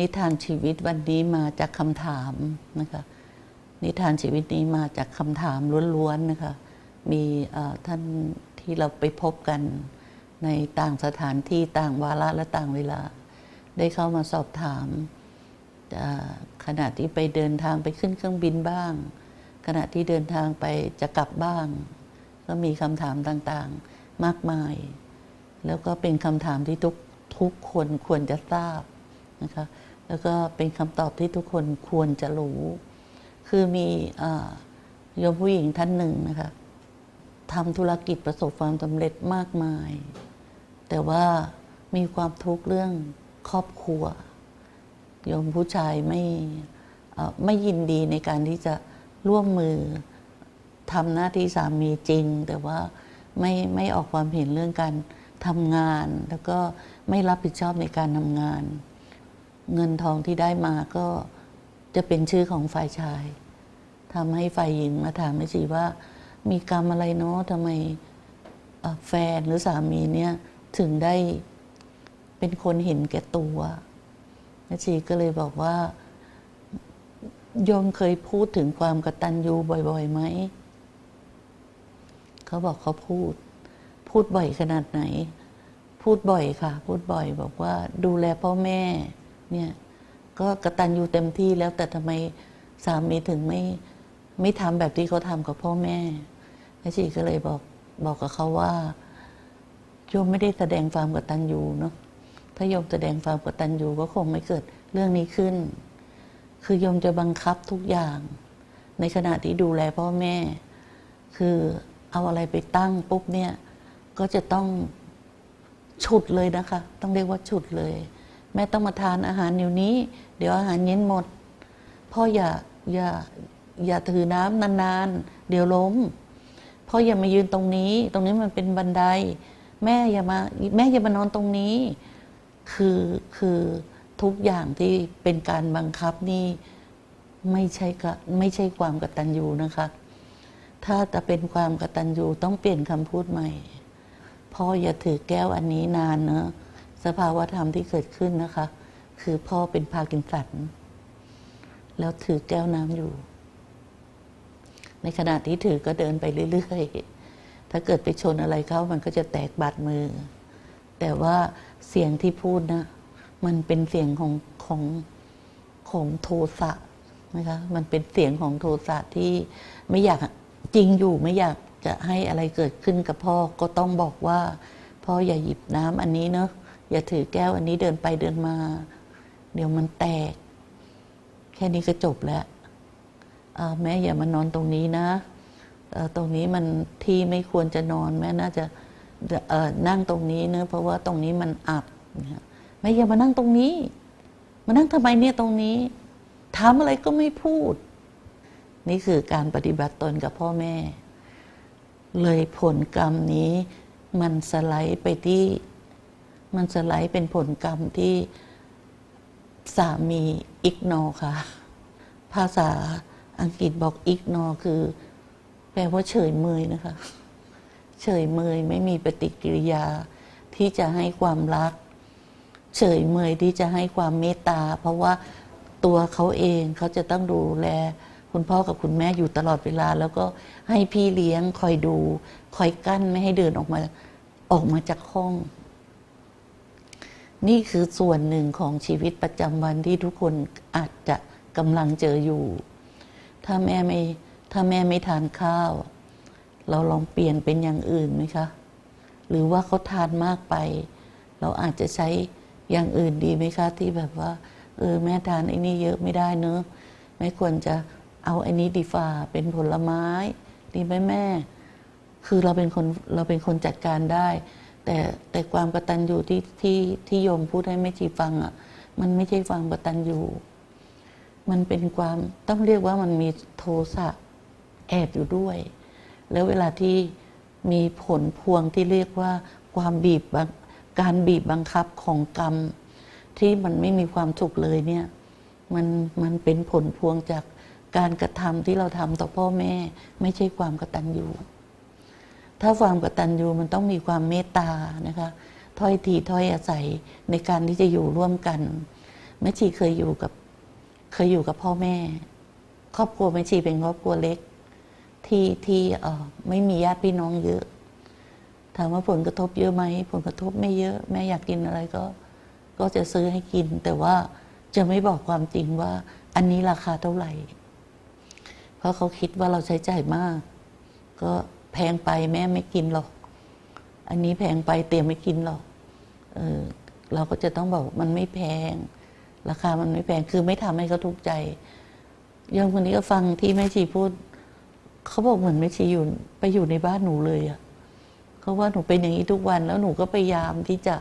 นิทานชีวิตวันนี้มาจากคำถามนะคะ นิทานชีวิตนี้มาจากคำถามล้วนๆนะคะ มีท่านที่เราไปพบกันในต่างสถานที่ต่างวาระและต่างเวลา ได้เข้ามาสอบถาม ขณะที่ไปเดินทางไปขึ้นเครื่องบินบ้าง ขณะที่เดินทางไปจะกลับบ้าง ก็มีคำถามต่างๆมากมาย แล้วก็เป็นคำถามที่ทุกทุกคนควรจะทราบนะคะ แล้วก็เป็นคำตอบที่ทุกคนควรจะรู้ คือมีโยมผู้หญิงท่านหนึ่งนะคะทำธุรกิจประสบความสำเร็จมากมาย แต่ว่ามีความทุกข์เรื่องครอบครัว โยมผู้ชายไม่ไม่ยินดีในการที่จะร่วมมือทำหน้าที่สามีจริง แต่ว่าไม่ไม่ออกความเห็นเรื่องการทำงาน แล้วก็ไม่รับผิดชอบในการทำงาน เงินทองที่ได้มาก็จะเป็นชื่อของฝ่ายชายทำให้ฝ่ายหญิงมาถามแม่ชีว่า มีกรรมอะไรเนาะทำไมแฟนหรือสามีเนี่ยถึงได้เป็นคนเห็นแก่ตัวแม่ชีก็เลยบอกว่าโยมเคยพูดถึงความกตัญญูบ่อยๆไหม เขาบอกเขาพูด พูดบ่อยขนาดไหน พูดบ่อยค่ะ พูดบ่อยบอกว่าดูแลพ่อแม่ เนี่ยก็กระตัญญูเต็มที่แล้วแต่ทำไมสามีถึงไม่ไม่ทำแบบที่เขาทำกับพ่อแม่แม่ชีก็เลยบอกบอกกับเขาว่าโยมไม่ได้แสดงความกตัญญูเนาะถ้าโยมแสดงความกตัญญูก็คงไม่เกิดเรื่องนี้ขึ้น คือโยมจะบังคับทุกอย่าง ในขณะที่ดูแลพ่อแม่ คือเอาอะไรไปตั้งปุ๊บเนี่ย ก็จะต้องฉุดเลยนะคะ ต้องเรียกว่าฉุดเลย แม่ต้องมาทานอาหารเดี๋ยวนี้ เดี๋ยวอาหารเย็นหมดพ่ออย่าอย่าอย่าถือน้ำนานๆ เดี๋ยวล้มพ่ออย่ามายืนตรงนี้ ตรงนี้มันเป็นบันได แม่อย่ามาแม่อย่ามานอนตรงนี้ คือคือทุกอย่างที่เป็นการบังคับนี่ไม่ใช่กไม่ใช่ความกตัญญูนะคะ ถ้าจะเป็นความกตัญญูต้องเปลี่ยนคำพูดใหม่พ่ออย่าถือแก้วอันนี้นานเนอะ สภาวะธรรมที่เกิดขึ้นนะคะ คือพ่อเป็นพากินสันแล้วถือแก้วน้ำอยู่ ในขณะที่ถือก็เดินไปเรื่อยๆ ถ้าเกิดไปชนอะไรเข้ามันก็จะแตกบาดมือ แต่ว่าเสียงที่พูดนะ มันเป็นเสียงของของของโทสะนะคะมันเป็นเสียงของโทสะที่ไม่อยากจริงอยู่ไม่อยากจะให้อะไรเกิดขึ้นกับพ่อก็ต้องบอกว่า พ่ออย่าหยิบน้ำอันนี้เนอะ อย่าถือแก้วอันนี้เดินไปเดินมา เดี๋ยวมันแตก แค่นี้ก็จบแล้วแม่อย่ามานอนตรงนี้นะตรงนี้มันที่ไม่ควรจะนอนแม่น่าจะนั่งตรงนี้เนะเพราะว่าตรงนี้มันอับแม่อย่ามานั่งตรงนี้ มานั่งทำไมเนี่ยตรงนี้ถามอะไรก็ไม่พูด นี่คือการปฏิบัติตนกับพ่อแม่ เลยผลกรรมนี้มันสไลด์ไปที่ มันสไลด์เป็นผลกรรมที่สามีอิกนอค่ะ ภาษาอังกฤษบอกอิกนอคือ แปลว่าเฉยเมยนะคะ เฉยเมยไม่มีปฏิกิริยาที่จะให้ความรัก เฉยเมยที่จะให้ความเมตตา เพราะว่าตัวเขาเองเขาจะต้องดูแล คุณพ่อกับคุณแม่อยู่ตลอดเวลา แล้วก็ให้พี่เลี้ยงคอยดู คอยกั้นไม่ให้เดินออกมาออกมาจากห้อง นี่คือส่วนหนึ่งของชีวิตประจำวันที่ทุกคนอาจจะกำลังเจออยู่ ถ้าแม่ไม่ถ้าแม่ไม่ทานข้าว เราลองเปลี่ยนเป็นอย่างอื่นไหมคะ หรือว่าเขาทานมากไป เราอาจจะใช้อย่างอื่นดีไหมคะ ที่แบบว่า เออแม่ทานไอ้นี่เยอะไม่ได้เนอะไม่ควรจะเอาไอ้นี้ดีฝ่าเป็นผลไม้ ดีไหมแม่ คือเราเป็นคนเราเป็นคนจัดการได้ แต่แต่ความกตัญญูที่ที่ที่โยมพูดให้แม่ชีฟังอะ มันไม่ใช่ความกตัญญูมันเป็นความต้องเรียกว่ามันมีโทสะแอบอยู่ด้วย แล้วเวลาที่มีผลพวงที่เรียกว่าความบีบบการบีบบังคับของกรรม ที่มันไม่มีความสุขเลยเนี่ยมันมันเป็นผลพวงจากการกระทำที่เราทำต่อพ่อแม่ ไม่ใช่ความกตัญญู ถ้าความกตัญญูมันต้องมีความเมตตานะคะถ้อยทีถ้อยอาศัยในการที่จะอยู่ร่วมกันแม่ชีเคยอยู่กับเคยอยู่กับพ่อแม่ ครอบครัวแม่ชีเป็นครอบครัวเล็ก ที่ที่เออไม่มีญาติพี่น้องเยอะ ถามว่าผลกระทบเยอะไหมผลกระทบไม่เยอะ แม่อยากกินอะไรก็ ก็จะซื้อให้กิน แต่ว่าจะไม่บอกความจริงว่า อันนี้ราคาเท่าไหร่ เพราะเขาคิดว่าเราใช้จ่ายมาก ก็ แพงไปแม่ไม่กินหรอก อันนี้แพงไปเตรียมไม่กินหรอกเออเราก็จะต้องบอกมันไม่แพง ราคามันไม่แพงคือไม่ทำให้เขาทุกข์ใจโยมคนนี้ก็ฟังที่แม่ชีพูดเขาบอกเหมือนแม่ชีอยู่ไปอยู่ในบ้านหนูเลยอะเขาว่าหนูเป็นอย่างนี้ทุกวัน แล้วหนูก็พยายามที่จะ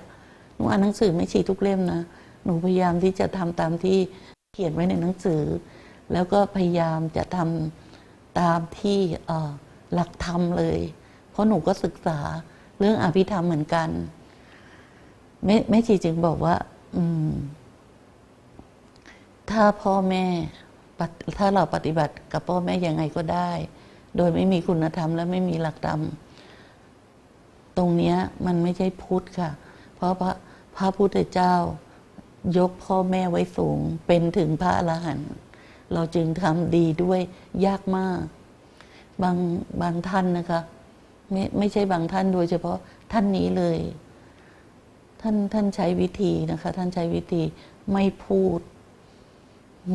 หนูอ่านหนังสือแม่ชีทุกเล่มนะหนูพยายามที่จะทำตามที่เขียนไว้ในหนังสือ แล้วก็พยายามจะทำตามที่เอ่อ หลักธรรมเลย เพราะหนูก็ศึกษาเรื่องอภิธรรมเหมือนกันแม่แม่ชีจึงบอกว่า อืม ถ้าพ่อแม่ ถ้าเราปฏิบัติกับพ่อแม่ยังไงก็ได้ โดยไม่มีคุณธรรมและไม่มีหลักธรรม ตรงเนี้ย มันไม่ใช่พุทธค่ะ เพราะพระพระพุทธเจ้ายกพ่อแม่ไว้สูง เป็นถึงพระอรหันต์เราจึงทำดีด้วยยากมาก บางบางท่านนะคะไม่ไม่ใช่บางท่านโดยเฉพาะท่านนี้เลย ท่านท่านใช้วิธีนะคะ ท่านใช้วิธีไม่พูด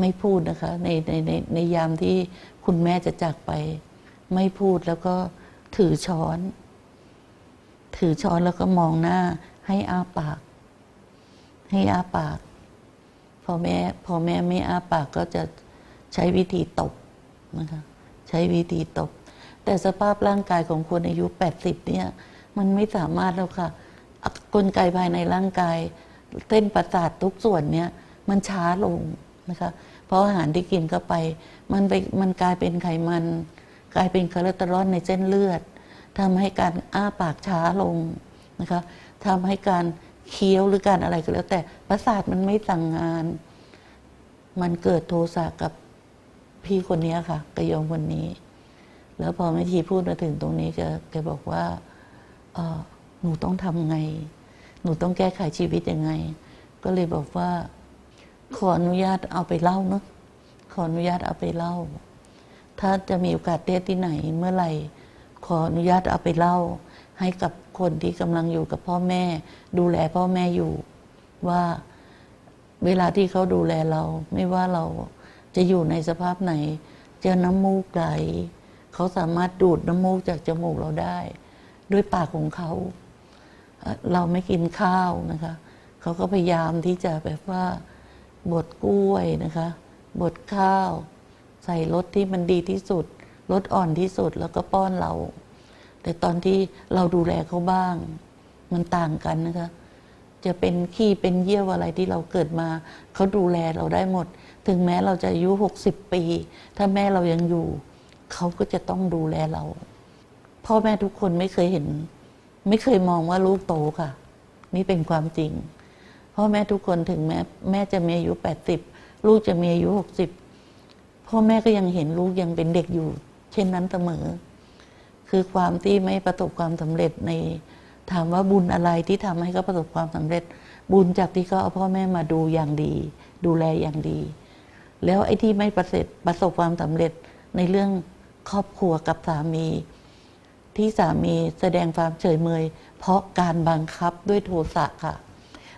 ไม่พูดนะคะ ในในในในยามที่คุณแม่จะจากไป ไม่พูดแล้วก็ถือช้อน ถือช้อนแล้วก็มองหน้า ให้อ้าปาก ให้อ้าปาก พอแม่พอแม่ไม่อ้าปากก็จะใช้วิธีตบนะคะ ใช้วิธีตบ แต่สภาพร่างกายของคนอายุ 80 เนี่ย มันไม่สามารถแล้วค่ะอะกลไกภายในร่างกาย เส้นประสาททุกส่วนเนี่ย มันช้าลงนะคะเพราะอาหารที่กินเข้าไป มันไปมันกลายเป็นไขมัน กลายเป็นคอเลสเตอรอลในเส้นเลือดทำให้การอ้าปากช้าลงนะคะทำให้การเคี้ยวหรือการอะไรก็แล้วแต่ประสาทมันไม่สั่งงาน มันเกิดโทสะกับ พี่คนนี้ค่ะกระยองคนนี้ แล้วพอแม่ทีพูดมาถึงตรงนี้แกแกบอกว่าเออหนูต้องทำไง หนูต้องแก้ไขชีวิตยังไง ก็เลยบอกว่า ขออนุญาตเอาไปเล่าเนอะขออนุญาตเอาไปเล่า ถ้าจะมีโอกาสเทศที่ไหนเมื่อไหร่ขออนุญาตเอาไปเล่า ให้กับคนที่กำลังอยู่กับพ่อแม่ ดูแลพ่อแม่อยู่ว่าเวลาที่เขาดูแลเรา ไม่ว่าเรา จะอยู่ในสภาพไหน เจอน้ำมูกไหลเขาสามารถดูดน้ำมูกจากจมูกเราได้ ด้วยปากของเขาเอ่อเราไม่กินข้าวนะคะ เขาก็พยายามที่จะแบบว่าบดกล้วยนะคะบดข้าว ใส่รสที่มันดีที่สุดรสอ่อนที่สุดแล้วก็ป้อนเรา แต่ตอนที่เราดูแลเขาบ้าง มันต่างกันนะคะ จะเป็นขี้เป็นเยี่ยวอะไรที่เราเกิดมา เขาดูแลเราได้หมด ถึงแม้เราจะอายุหกสิบปี ถ้าแม่เรายังอยู่ เขาก็จะต้องดูแลเรา พ่อแม่ทุกคนไม่เคยเห็น ไม่เคยมองว่าลูกโตค่ะ นี่เป็นความจริง พ่อแม่ทุกคนถึงแม้แม่จะมีอายุแปดสิบลูกจะมีอายุหกสิบพ่อแม่ก็ยังเห็นลูกยังเป็นเด็กอยู่ เช่นนั้นเสมอ คือความที่ไม่ประสบความสำเร็จใน ถามว่าบุญอะไรที่ทำให้เขาประสบความสำเร็จ บุญจากที่เขาเอาพ่อแม่มาดูอย่างดี ดูแลอย่างดี แล้วไอ้ที่ไม่ประสบประสบความสำเร็จในเรื่องครอบครัวกับสามี ที่สามีแสดงความเฉยเมย เพราะการบังคับด้วยโทสะค่ะ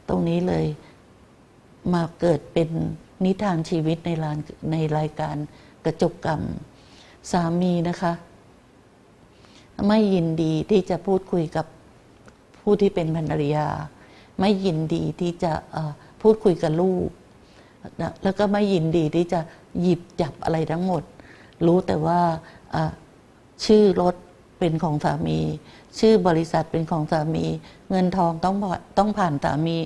ตรงนี้เลยมาเกิดเป็นนิทานชีวิตในรานในรายการกระจกกรรม สามีนะคะ ไม่ยินดีที่จะพูดคุยกับ ผู้ที่เป็นภรรยา ไม่ยินดีที่จะพูดคุยกับลูกนะแล้วก็ไม่ยินดีที่จะหยิบจับอะไรทั้งหมด รู้แต่ว่าชื่อรถเป็นของสามี ชื่อบริษัทเป็นของสามี เงินทองต้องต้องผ่านสามี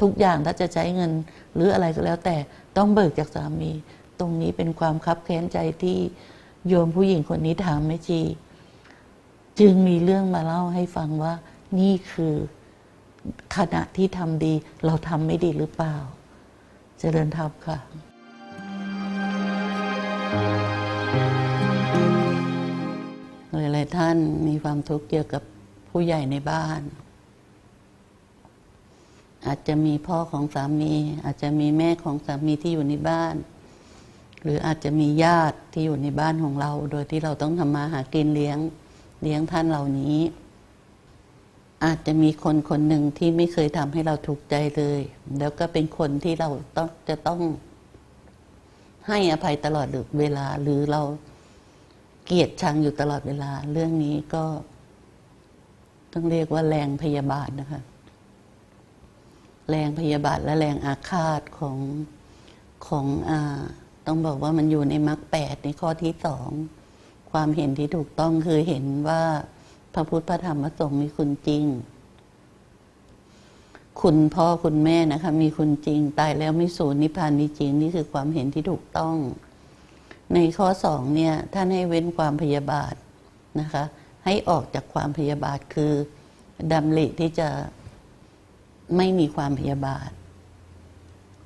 ทุกอย่างถ้าจะใช้เงินหรืออะไรก็แล้ว แต่ต้องเบิกจากสามี ตรงนี้เป็นความคับแค้นใจที่โยมผู้หญิงคนนี้ถามแม่ชี จึงมีเรื่องมาเล่าให้ฟังว่า นี่คือขณะที่ทำดี เราทำไม่ดีหรือเปล่า เจริญธรรมค่ะ หลายๆท่านมีความทุกข์เกี่ยวกับผู้ใหญ่ในบ้าน อาจจะมีพ่อของสามี อาจจะมีแม่ของสามีที่อยู่ในบ้าน หรืออาจจะมีญาติที่อยู่ในบ้านของเรา โดยที่เราต้องทำมาหากินเลี้ยงเลี้ยงท่านเหล่านี้ อาจจะมีคนคนหนึ่งที่ไม่เคยทำให้เราถูกใจเลย แล้วก็เป็นคนที่เราต้องจะต้องให้อภัยตลอดเวลา หรือเราเกลียดชังอยู่ตลอดเวลา เรื่องนี้ก็ ต้องเรียกว่าแรงพยาบาทนะคะ แรงพยาบาทและแรงอาฆาตของของอ่าต้องบอกว่ามันอยู่ในมรรคแปดในข้อที่สอง ความเห็นที่ถูกต้องคือเห็นว่า พระพุทธพระธรรมพระสงฆ์มีคุณจริง คุณพ่อคุณแม่นะคะ มีคุณจริง ตายแล้วไม่สูญนิพพานมีจริง นี่คือความเห็นที่ถูกต้อง ในข้อสองเนี่ยท่านให้เว้นความพยาบาทนะคะ ให้ออกจากความพยาบาทคือดำริที่จะไม่มีความพยาบาท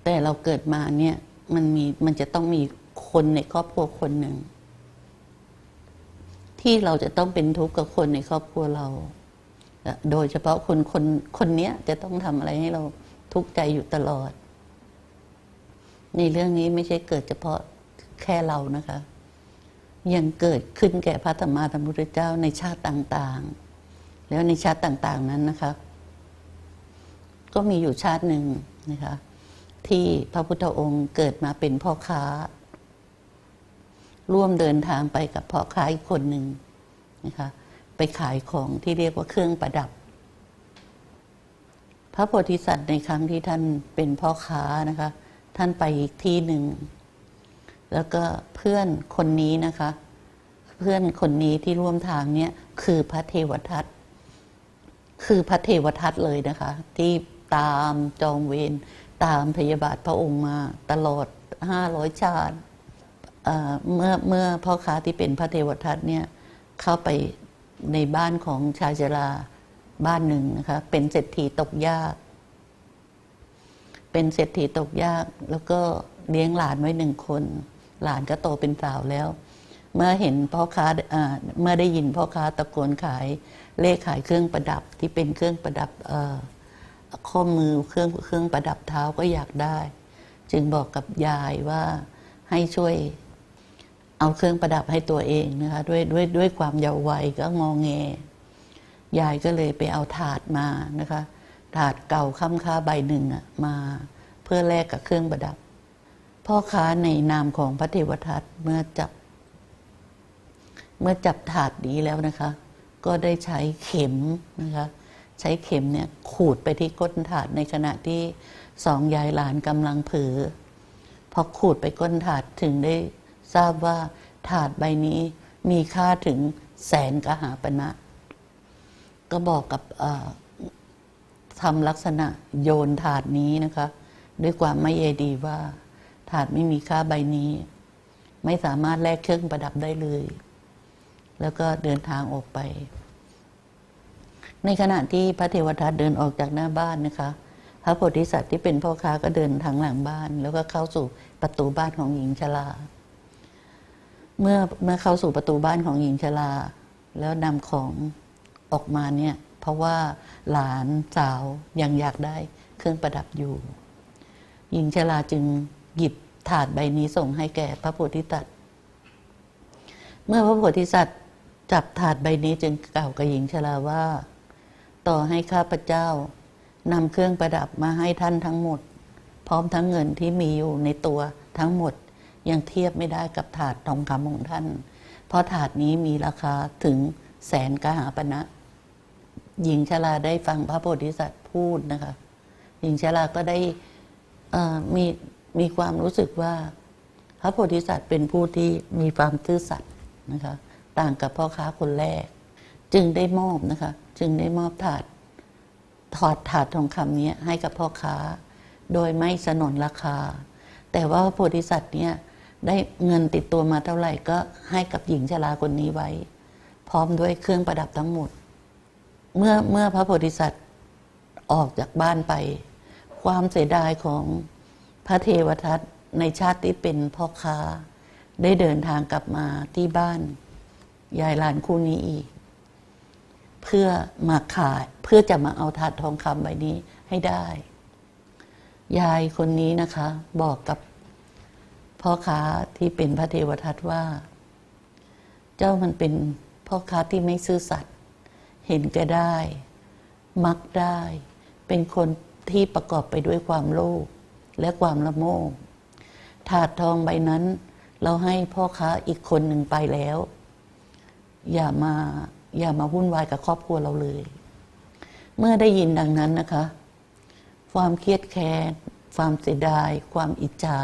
แต่เราเกิดมาเนี่ยมันมีมันจะต้องมีคนในครอบครัวคนหนึ่ง ที่เราจะต้องเป็นทุกข์กับคนในครอบครัวเรา โดยเฉพาะคนคนคนเนี้ยจะต้องทำอะไรให้เราทุกข์ใจอยู่ตลอด ในเรื่องนี้ไม่ใช่เกิดเฉพาะแค่เรานะคะ ยังเกิดขึ้นแก่พระธรรมาธรรมพุทธเจ้าในชาติต่างๆ แล้วในชาติต่างๆนั้นนะคะ ก็มีอยู่ชาติหนึ่งนะคะ ที่พระพุทธองค์เกิดมาเป็นพ่อค้า ร่วมเดินทางไปกับพ่อค้าอีกคนหนึ่งนะคะไปขายของที่เรียกว่าเครื่องประดับ พระโพธิสัตว์ในครั้งที่ท่านเป็นพ่อค้านะคะ ท่านไปอีกที่หนึ่ง แล้วก็เพื่อนคนนี้นะคะ เพื่อนคนนี้ที่ร่วมทางเนี่ยคือพระเทวทัตคือพระเทวทัตเลยนะคะ ที่ตามจองเวรตามพยาบาทพระองค์มาตลอดห้าร้อยชาติ เมื่อเมื่อพ่อค้าที่เป็นพระเทวทัตเนี่ยเข้าไปในบ้านของชายชราบ้านหนึ่งนะคะเป็นเศรษฐีตกยาก เป็นเศรษฐีตกยาก แล้วก็เลี้ยงหลานไว้หนึ่งคน หลานก็โตเป็นสาวแล้ว เมื่อเห็นพ่อค้าเมื่อได้ยินพ่อค้าตะโกนขายเลขขายเครื่องประดับที่เป็นเครื่องประดับข้อมือเครื่องเครื่องประดับเท้าก็อยากได้ จึงบอกกับยายว่าให้ช่วย เอาเครื่องประดับให้ตัวเองนะคะด้วยด้วยด้วยความเยาว์วัยก็งองแงยายก็เลยไปเอาถาดมานะคะ ถาดเก่าค้ำค่าใบหนึ่งอะมาเพื่อแลกกับเครื่องประดับ พ่อค้าในนามของพระเทวทัตเมื่อจับ เมื่อจับถาดนี้แล้วนะคะ ก็ได้ใช้เข็มนะคะ ใช้เข็มเนี่ยขูดไปที่ก้นถาดในขณะที่สองยายหลานกำลังเผลอพอขูดไปก้นถาดถึงได้ ทราบว่าถาดใบนี้มีค่าถึงแสนกหาปณะก็บอกกับทำลักษณะโยนถาดนี้นะคะ ด้วยความไม่เยดีว่า ถาดไม่มีค่าใบนี้ ไม่สามารถแลกเครื่องประดับได้เลย แล้วก็เดินทางออกไป ในขณะที่พระเทวทัตเดินออกจากหน้าบ้านนะคะ พระโพธิสัตว์ที่เป็นพ่อค้าก็เดินทางหลังบ้าน แล้วก็เข้าสู่ประตูบ้านของหญิงชรา เมื่อเมื่อเข้าสู่ประตูบ้านของหญิงชราแล้วนำของออกมาเนี่ยเพราะว่าหลานสาวยังอยากได้เครื่องประดับอยู่ หญิงชราจึงหยิบถาดใบนี้ส่งให้แก่พระโพธิสัตว์ เมื่อพระโพธิสัตว์จับถาดใบนี้จึงกล่าวกับหญิงชราว่า ต่อให้ข้าพเจ้านำเครื่องประดับมาให้ท่านทั้งหมด พร้อมทั้งเงินที่มีอยู่ในตัวทั้งหมด ยังเทียบไม่ได้กับถาดทองคำของท่าน เพราะถาดนี้มีราคาถึงแสนกหาปณะหญิงชราได้ฟังพระโพธิสัตว์พูดนะคะ หญิงชราก็ได้มีมีความรู้สึกว่า พระโพธิสัตว์เป็นผู้ที่มีความซื่อสัตย์นะคะ ต่างกับพ่อค้าคนแรก จึงได้มอบนะคะ จึงได้มอบถาดถอดถาดทองคำนี้ให้กับพ่อค้า โดยไม่สนนราคา แต่ว่าพระโพธิสัตว์เนี่ย ได้เงินติดตัวมาเท่าไหร่ก็ให้กับหญิงชราคนนี้ไว้ พร้อมด้วยเครื่องประดับทั้งหมด เมื่อเมื่อพระโพธิสัตว์ออกจากบ้านไป ความเสียดายของพระเทวทัตในชาติที่เป็นพ่อค้า ได้เดินทางกลับมาที่บ้าน ยายหลานคู่นี้อีก เพื่อมาขายเพื่อจะมาเอาถาดทองคำใบนี้ให้ได้ ยายคนนี้นะคะ บอกกับ พ่อค้าที่เป็นพระเทวทัตว่า เจ้ามันเป็นพ่อค้าที่ไม่ซื่อสัตย์เห็นแก่ได้ มักได้ เป็นคนที่ประกอบไปด้วยความโลภและความละโมบถาดทองใบนั้น เราให้พ่อค้าอีกคนหนึ่งไปแล้ว อย่ามาอย่ามาวุ่นวายกับครอบครัวเราเลย เมื่อได้ยินดังนั้นนะคะ ความเครียดแค้นความเสียดาย ความอิจฉา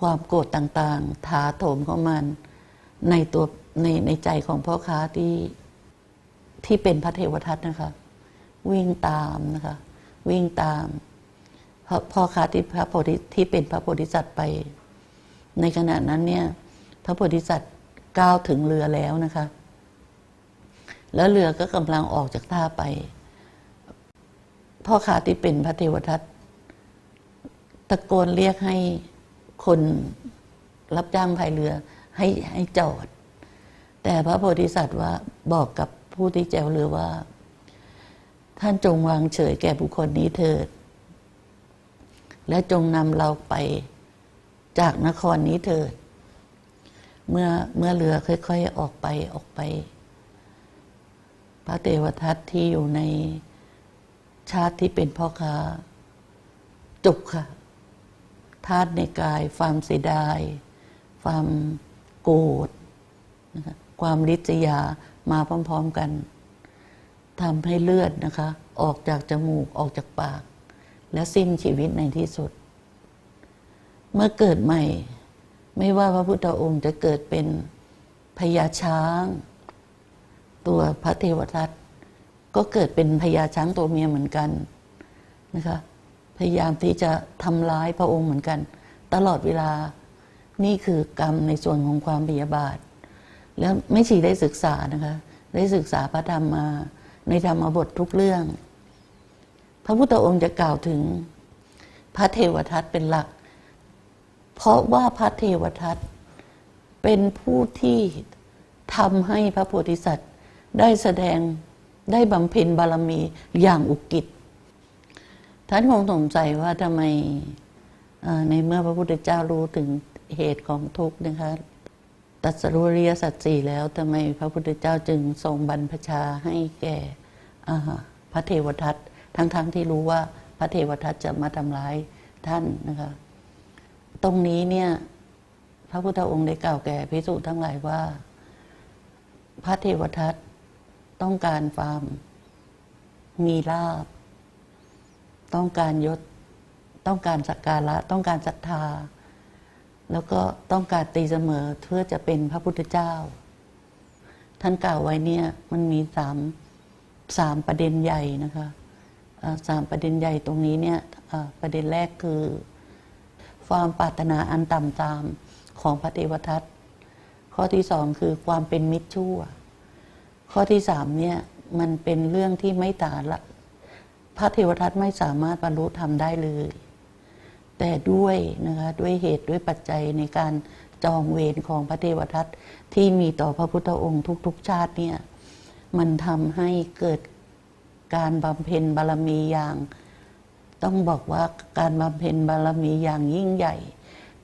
ความโกรธต่างๆ ถาโถมเข้ามัน ในตัวในในใจของพ่อค้าที่ที่เป็นพระเทวทัตนะคะ วิ่งตามนะคะ วิ่งตามพ่อพ่อค้าที่พระโพธิที่เป็นพระโพธิสัตว์ไป ในขณะนั้นเนี่ยพระโพธิสัตว์ก้าวถึงเรือแล้วนะคะ แล้วเรือก็กำลังออกจากท่าไป พ่อค้าที่เป็นพระเทวทัตตะโกนเรียกให้ คนรับจ้างพายเรือให้ให้จอด แต่พระโพธิสัตว์ว่าบอกกับผู้ที่แจวเรือว่า ท่านจงวางเฉยแก่บุคคลนี้เถิด และจงนำเราไปจากนครนี้เถิด เมื่อเมื่อเรือค่อย ๆออกไปออกไป พระเทวทัตที่อยู่ในชาติที่เป็นพ่อค้าจบค่ะ ธาตุในกาย ความเสียดาย ความโกรธนะคะความริษยามาพร้อมๆกันทำให้เลือดนะคะ ออกจากจมูกออกจากปาก และสิ้นชีวิตในที่สุด เมื่อเกิดใหม่ ไม่ว่าพระพุทธองค์จะเกิดเป็นพญาช้าง ตัวพระเทวทัตก็เกิดเป็นพญาช้างตัวเมียเหมือนกันนะคะ พยายามที่จะทำร้ายพระองค์เหมือนกัน ตลอดเวลานี่คือกรรมในส่วนของความพยาบาท แล้วไม่ชีได้ศึกษานะคะ ได้ศึกษาพระธรรมมา ในธรรมบททุกเรื่อง พระพุทธองค์จะกล่าวถึงพระเทวทัตเป็นหลัก เพราะว่าพระเทวทัตเป็นผู้ที่ทำให้พระโพธิสัตว์ได้แสดงได้บำเพ็ญบารมีอย่างอุกิจ ท่านคงสงสัยว่าทำไมในเมื่อพระพุทธเจ้ารู้ถึงเหตุของทุกข์นะคะตัสรู้อริยสัจสี่แล้วทำไมพระพุทธเจ้าจึงทรงบรรพชาให้แก่พระเทวทัตทั้งๆทที่รู้ว่าพระเทวทัตจะมาทำร้ายท่านนะคะตรงนี้เนี่ยพระพุทธองค์ได้กล่าวแก่พิสุทั้งหลายว่า พระเทวทัตต้องการความมีลาบ ต้องการยศ ต้องการสักการะ ต้องการศรัทธา แล้วก็ต้องการตีเสมอเพื่อจะเป็นพระพุทธเจ้า ท่านกล่าวไว้เนี่ยมันมีสามสามประเด็นใหญ่นะคะสามประเด็นใหญ่ตรงนี้เนี่ยประเด็นแรกคือ ความปรารถนาอันต่ำตามของพระเทวทัตข้อที่สองคือความเป็นมิตรชั่ว ข้อที่สามเนี่ยมันเป็นเรื่องที่ไม่ตาละ พระเทวทัตไม่สามารถบรรลุธรรมได้เลย แต่ด้วยนะคะด้วยเหตุด้วยปัจจัยในการจองเวรของพระเทวทัตที่มีต่อพระพุทธองค์ทุก ๆ ชาติเนี่ยมันทำให้เกิดการบำเพ็ญบารมีอย่าง ต้องบอกว่าการบำเพ็ญบารมีอย่างยิ่งใหญ่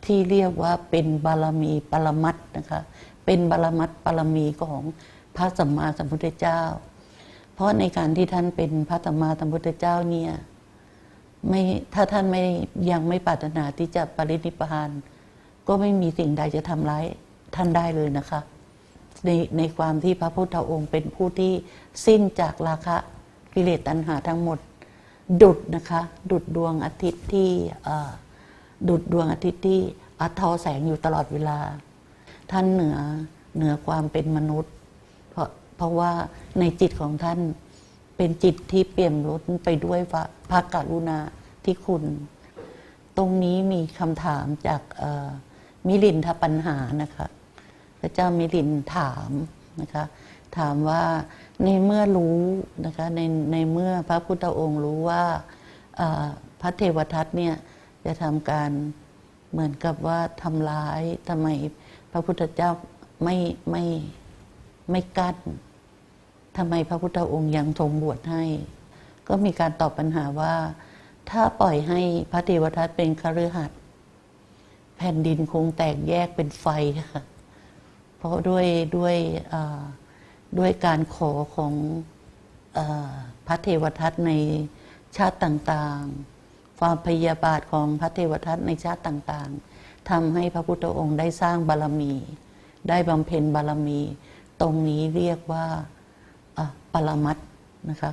ที่เรียกว่าเป็นบารมีปรมัตนะคะเป็นบารมัตปรมีของพระสัมมาสัมพุทธเจ้า เพราะในการที่ท่านเป็นพระสัมมาสัมพุทธเจ้าเนี่ยไม่ถ้าท่านไม่ยังไม่ปรารถนาที่จะปรินิพพาน ก็ไม่มีสิ่งใดจะทำร้ายท่านได้เลยนะคะ ในในความที่พระพุทธองค์เป็นผู้ที่สิ้นจากราคะกิเลสตัณหาทั้งหมด ดุดนะคะ ดุดดวงอาทิตย์ที่ดุดดวงอาทิตย์ที่อัทอแสงอยู่ตลอดเวลา ท่านเหนือเหนือความเป็นมนุษย์ ราะเพราะว่าในจิตของท่านเป็นจิตที่เปี่ยมล้นไปด้วยพระกรุณาที่คุณ ตรงนี้มีคำถามจากมิลินทปัญหานะคะพระเจ้ามิลินถามนะคะถามว่าในเมื่อรู้นะคะในในเมื่อพระพุทธองค์รู้ว่าพระเทวทัตเนี่ยจะทำการเหมือนกับว่าทำร้ายทำไมพระพุทธเจ้าไม่ไม่ไม่กั้น ทำไมพระพุทธองค์ยังทรงบวชให้ ก็มีการตอบปัญหาว่า ถ้าปล่อยให้พระเทวทัตเป็นคฤหัสถ์แผ่นดินคงแตกแยกเป็นไฟค่ะเพราะด้วยด้วยด้วยการขอของอพระเทวทัตในชาติต่างๆ ความพยาบาทของพระเทวทัตในชาติต่างๆทำให้พระพุทธองค์ได้สร้างบารมี ได้บำเพ็ญบารมี ตรงนี้เรียกว่า ปรมัตนะคะ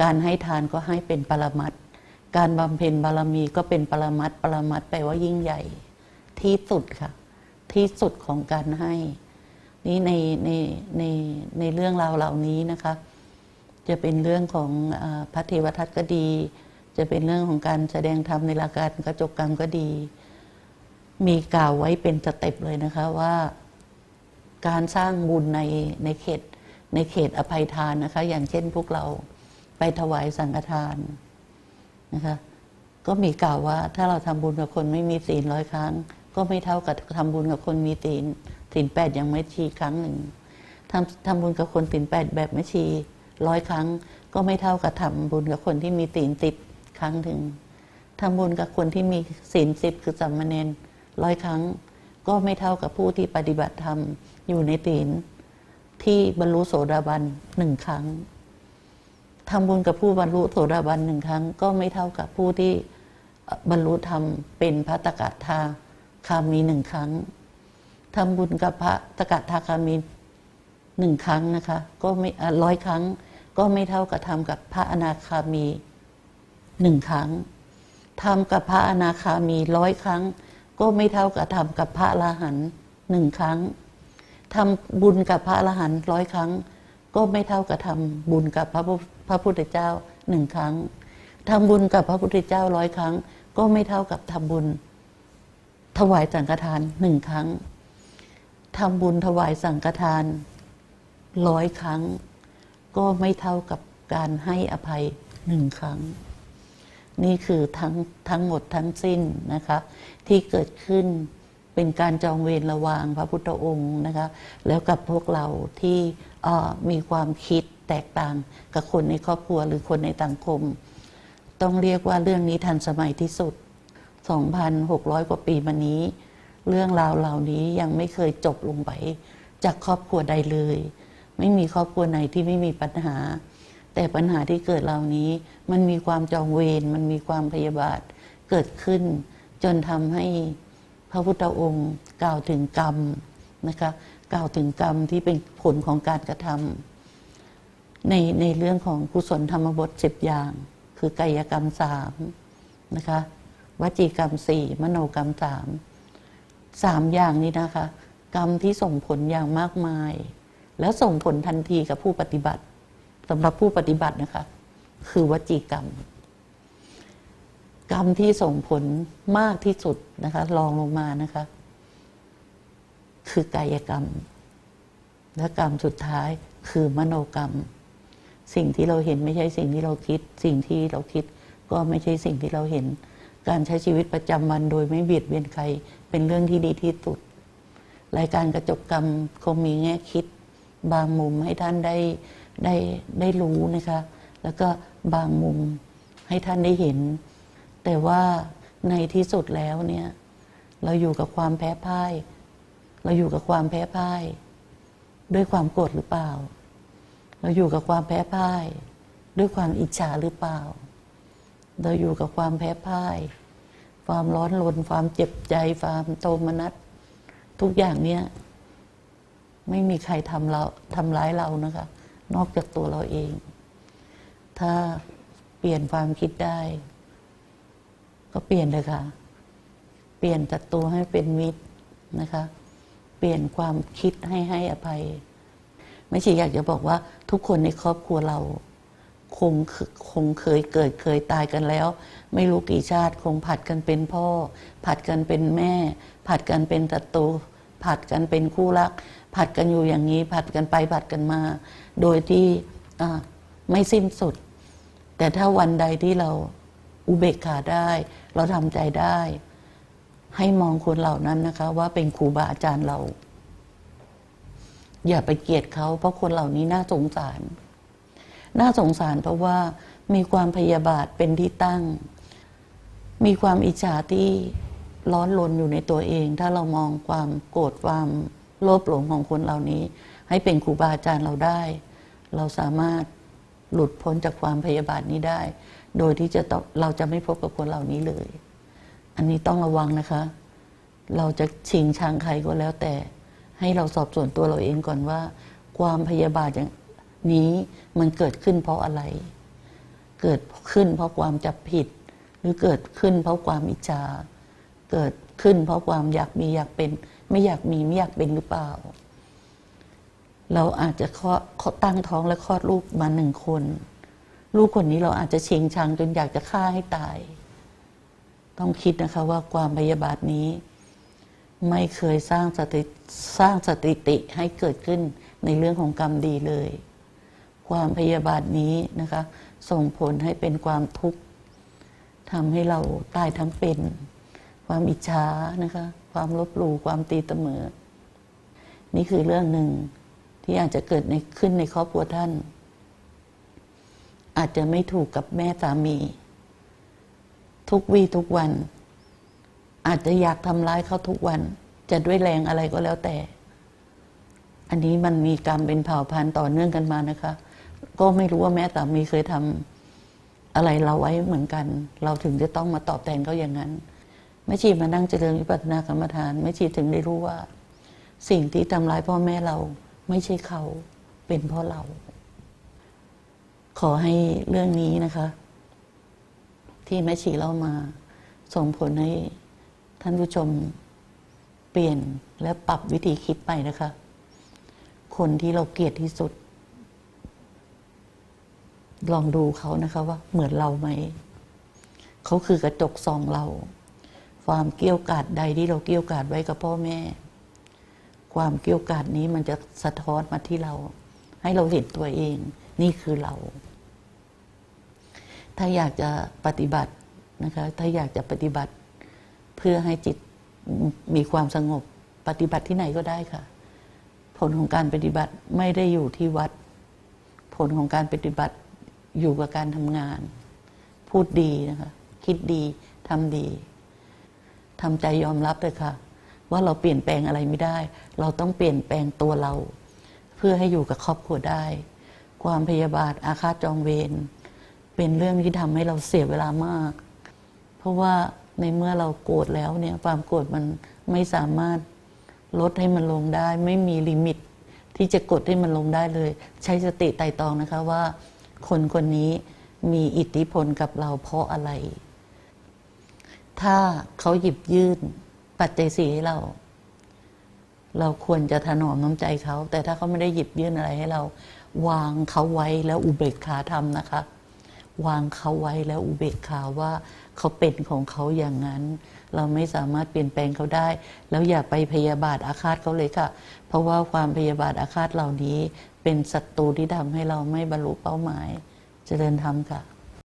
การให้ทานก็ให้เป็นปรมัตการบำเพ็ญบารมีก็เป็นปรมัตปรมัตแปลว่ายิ่งใหญ่ที่สุดค่ะ ที่สุดของการให้นี่ในในในในเรื่องราวเหล่านี้นะคะ จะเป็นเรื่องของอพระเทวทัตก็ดี จะเป็นเรื่องของการแสดงธรรมในหลักการกระจกกรรมก็ดี มีกล่าวไว้เป็นสเต็ปเลยนะคะว่า การสร้างบุญในในเขต ในเขตอภัยทานนะคะ อย่างเช่นพวกเราไปถวายสังฆทานนะคะก็มีกล่าวว่าถ้าเราทำบุญกับคนไม่มีศีลร้อยครั้ง ก็ไม่เท่ากับทำบุญกับคนมีศีลศีลแปดยังไม่ชีครั้งหนึ่งทำทำบุญกับคนศีลแปดแบบไม่ชีร้อยครั้ง ก็ไม่เท่ากับทำบุญกับคนที่มีศีลสิบครั้งหนึ่งทำบุญกับคนที่มีศีลสิบคือสัมมาเนนร้อยครั้ง ก็ไม่เท่ากับผู้ที่ปฏิบัติธรรมอยู่ในศีล ที่บรรลุโสดาบันหนึ่งครั้งทำบุญกับผู้บรรลุโสดาบันหนึ่งครั้ง ก็ไม่เท่ากับผู้ที่บรรลุธรรมเป็นพระตกทาคามีหนึ่งครั้งทำบุญกับพระตกทาคามีหนึ่งครั้งนะคะ ก็ไม่ร้อยครั้ง ก็ไม่เท่ากับทำกับพระอนาคามีหนึ่งครั้งทำกับพระอนาคามีร้อยครั้ง ก็ไม่เท่ากับทำกับพระอรหันหนึ่งครั้ง ทำบุญกับพระอรหันต์ร้อยครั้ง ก็ไม่เท่ากับทำบุญกับพระพุพระพุทธเจ้าหนึ่งครั้งทำบุญกับพระพุทธเจ้าร้อยครั้ง ก็ไม่เท่ากับทำบุญ ถวายสังฆทานหนึ่งครั้งทำบุญถวายสังฆทานร้อยครั้ง ก็ไม่เท่ากับการให้อภัยหนึ่งครั้ง นี่คือทั้งทั้งหมดทั้งสิ้นนะคะ ที่เกิดขึ้น เป็นการจองเวรระวางพระพุทธองค์นะคะแล้วกับพวกเราที่มีความคิดแตกต่างกับคนในครอบครัวหรือคนในสังคม ต้องเรียกว่าเรื่องนี้ทันสมัยที่สุด 2,600 กว่าปีมานี้ เรื่องราวเหล่านี้ยังไม่เคยจบลงไป จากครอบครัวใดเลย ไม่มีครอบครัวไหนที่ไม่มีปัญหา แต่ปัญหาที่เกิดเหล่านี้ มันมีความจองเวรมันมีความพยาบาทเกิดขึ้น จนทำให้ พระพุทธองค์กล่าวถึงกรรมนะคะกล่าวถึงกรรมที่เป็นผลของการกระทำในในเรื่องของกุศลธรรมบทสิบอย่าง คือกายกรรมสามนะคะวจีกรรมสี่มโนกรรมสามสามอย่างนี้นะคะ กรรมที่ส่งผลอย่างมากมาย แล้วส่งผลทันทีกับผู้ปฏิบัติสำหรับผู้ปฏิบัตินะคะ คือวจีกรรม กรรมที่ส่งผลมากที่สุดนะคะรองลงมานะคะ คือกายกรรม และกรรมสุดท้ายคือมโนกรรม สิ่งที่เราเห็นไม่ใช่สิ่งที่เราคิด สิ่งที่เราคิด ก็ไม่ใช่สิ่งที่เราเห็น การใช้ชีวิตประจำวันโดยไม่เบียดเบียนใคร เป็นเรื่องที่ดีที่สุด รายการกระจกกรรมคงมีแง่คิด บางมุมให้ท่านได้ได้ได้รู้นะคะ แล้วก็บางมุมให้ท่านได้เห็น แต่ว่าในที่สุดแล้วเนี่ย เราอยู่กับความแพ้พ่าย เราอยู่กับความแพ้พ่าย ด้วยความโกรธหรือเปล่า เราอยู่กับความแพ้พ่าย ด้วยความอิจฉาหรือเปล่า เราอยู่กับความแพ้พ่าย ความร้อนรนความเจ็บใจความโทมนัสทุกอย่างเนี้ยไม่มีใครทำเราทำร้ายเรานะคะ นอกจากตัวเราเอง ถ้าเปลี่ยนความคิดได้ ก็เปลี่ยนเลยค่ะ เปลี่ยนศัตรูให้เป็นมิตรนะคะ เปลี่ยนความคิดให้ให้อภัย ไม่ใช่อยากจะบอกว่าทุกคนในครอบครัวเรา คงคงเคยเกิดเคยตายกันแล้ว ไม่รู้กี่ชาติคงผัดกันเป็นพ่อ ผัดกันเป็นแม่ ผัดกันเป็นศัตรูผัดกันเป็นคู่รัก ผัดกันอยู่อย่างนี้ ผัดกันไปผัดกันมา โดยที่ไม่สิ้นสุด แต่ถ้าวันใดที่เรา อุเบกขาได้ เราทำใจได้ ให้มองคนเหล่านั้นนะคะ ว่าเป็นครูบาอาจารย์เรา อย่าไปเกลียดเขา เพราะคนเหล่านี้น่าสงสาร น่าสงสารเพราะว่ามีความพยาบาทเป็นที่ตั้ง มีความอิจฉาที่ร้อนรนอยู่ในตัวเอง ถ้าเรามองความโกรธความโลภหลงของคนเหล่านี้ ให้เป็นครูบาอาจารย์เราได้ เราสามารถหลุดพ้นจากความพยาบาทนี้ได้ โดยที่จะเราจะไม่พบกับคนเหล่านี้เลย อันนี้ต้องระวังนะคะ เราจะชิงชังใครก็แล้วแต่ ให้เราสอบสวนตัวเราเองก่อนว่า ความพยาบาทอย่างนี้มันเกิดขึ้นเพราะอะไร เกิดขึ้นเพราะความจับผิด หรือเกิดขึ้นเพราะความอิจฉาเกิดขึ้นเพราะความอยากมีอยากเป็น ไม่อยากมีไม่อยากเป็นหรือเปล่า เราอาจจะคลอดตั้งท้องและคลอดลูกมาหนึ่งคน ลูกคนนี้เราอาจจะชิงชังจนอยากจะฆ่าให้ตาย ต้องคิดนะคะว่าความพยาบาทนี้ ไม่เคยสร้างสติสร้างสถิติให้เกิดขึ้นในเรื่องของกรรมดีเลย ความพยาบาทนี้นะคะ ส่งผลให้เป็นความทุกข์ทำให้เราตายทั้งเป็น ความอิจฉานะคะ ความลบหลู่ความตีเสมอ นี่คือเรื่องหนึ่งที่อาจจะเกิดในขึ้นในครอบครัวท่าน อาจจะไม่ถูกกับแม่สามี ทุกวีทุกวัน อาจจะอยากทำร้ายเขาทุกวัน จะด้วยแรงอะไรก็แล้วแต่ อันนี้มันมีกรรมเป็นเผ่าพันธุ์ต่อเนื่องกันมานะคะ ก็ไม่รู้ว่าแม่สามีเคยทำอะไรเราไว้เหมือนกัน เราถึงจะต้องมาตอบแทนเขาอย่างนั้นแม่ชีมานั่งเจริญวิปัสสนากรรมฐานแม่ชีถึงได้รู้ว่า สิ่งที่ทำร้ายพ่อแม่เราไม่ใช่เขาเป็นเพราะเรา ขอให้เรื่องนี้นะคะ ที่แม่ชีเล่ามา ส่งผลให้ท่านผู้ชมเปลี่ยนและปรับวิธีคิดไปนะคะ คนที่เราเกลียดที่สุด ลองดูเขานะคะว่าเหมือนเราไหม เขาคือกระจกส่องเรา ความเกี้ยวกาดใดที่เราเกี้ยวกาดไว้กับพ่อแม่ ความเกี้ยวกาดนี้มันจะสะท้อนมาที่เรา ให้เราเห็นตัวเอง นี่คือเรา ถ้าอยากจะปฏิบัตินะคะ ถ้าอยากจะปฏิบัติเพื่อให้จิตมีความสงบ ปฏิบัติที่ไหนก็ได้ค่ะ ผลของการปฏิบัติไม่ได้อยู่ที่วัด ผลของการปฏิบัติอยู่กับการทำงาน พูดดีนะคะ คิดดีทำดีทำใจยอมรับเลยค่ะ ว่าเราเปลี่ยนแปลงอะไรไม่ได้ เราต้องเปลี่ยนแปลงตัวเรา เพื่อให้อยู่กับครอบครัวได้ ความพยาบาทอาฆาตจองเวรเป็นเรื่องที่ทำให้เราเสียเวลามาก เพราะว่าในเมื่อเราโกรธแล้วเนี่ยความโกรธมันไม่สามารถลดให้มันลงได้ ไม่มีลิมิต ที่จะกดให้มันลงได้เลย ใช้สติไต่ตองนะคะว่า คนคนนี้มีอิทธิพลกับเราเพราะอะไร ถ้าเขาหยิบยื่นปัจจัยสีให้เรา เราควรจะถนอมน้ำใจเขา แต่ถ้าเขาไม่ได้หยิบยื่นอะไรให้เรา วางเขาไว้แล้วอุเบกขาทำนะคะ วางเขาไว้แล้วอุเบกขาว่าเขาเป็นของเขาอย่างนั้น เราไม่สามารถเปลี่ยนแปลงเขาได้ แล้วอย่าไปพยาบาทอาฆาตเขาเลยค่ะ เพราะว่าความพยาบาทอาฆาตเหล่านี้ เป็นศัตรูที่ทำให้เราไม่บรรลุเป้าหมายเจริญธรรมค่ะ